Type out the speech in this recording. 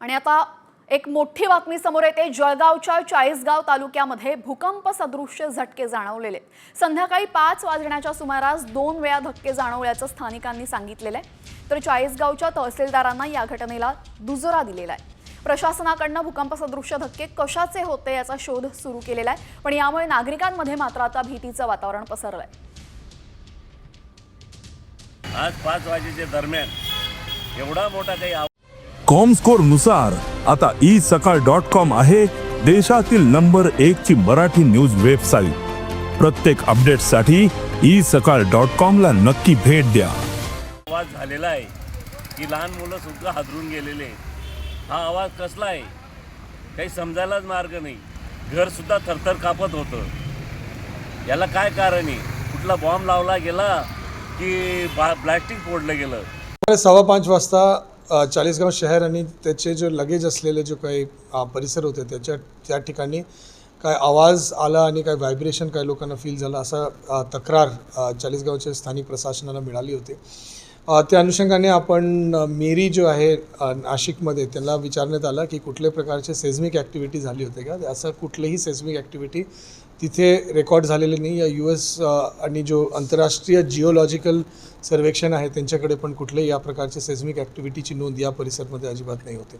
आणि आता एक मोठी बातमी समोर येते. जळगावच्या चाळीसगाव तालुक्यामध्ये भूकंप सदृश्य झटके जाणवलेले. संध्याकाळी पाच वाजण्याच्या सुमारास दोन वेळा धक्के जाणवल्याचं स्थानिकांनी सांगितलेलं आहे. तर चाळीसगावच्या तहसीलदारांना या घटनेला दुजोरा दिलेला आहे. प्रशासनाकडनं भूकंप सदृश्य धक्के कशाचे होते याचा शोध सुरू केलेला आहे. पण यामुळे नागरिकांमध्ये मात्र आता भीतीचं वातावरण पसरलंय. आज पाच वाजेच्या दरम्यान एवढा मोठा काही आव- कॉमस्कोरनुसार आता ई सकाळ डॉट कॉम आहे देशातील नंबर एक ची मराठी न्यूज वेबसाईट प्रत्येक अपडेटसाठी ई सकाळ डॉट कॉम ला नक्की भेट द्या. आवाज झालेला आहे. की लहान मुलं सुद्धा हादरून गेलेले आहेत. हा आवाज कसला आहे? काही समजायलाच मार्ग नाही. घर सुद्धा थरथर कापत होतं. याला काय कारण आहे? कुठला बॉम्ब लावला गेला की बा प्लॅस्टिक फोडलं गेलं? सव्वा पाच वाजता चाळीसगाव शहर आणि त्याचे जे लगेज असलेले जे काही परिसर होते त्याच्या त्या ठिकाणी काय आवाज आला आणि काय व्हायब्रेशन काय लोकांना फील झालं असा तक्रार चाळीसगावच्या स्थानिक प्रशासनाला मिळाली होती. त्या अनुषंगाने आपण मेरी जो आहे नाशिकमध्ये त्याला विचारण्यात आलं की कुठल्या प्रकारचे सेझमिक ॲक्टिव्हिटी झाली होती का? असं कुठलीही सेझमिक ॲक्टिव्हिटी तिथे रेकॉर्ड झालेले नाही. या यू एस आणि जो आंतरराष्ट्रीय जिओलॉजिकल सर्वेक्षण आहे त्यांच्याकडे पण कुठल्याही या प्रकारचे सेझमिक ॲक्टिव्हिटीची नोंद या परिसरमध्ये अजिबात नाही होते.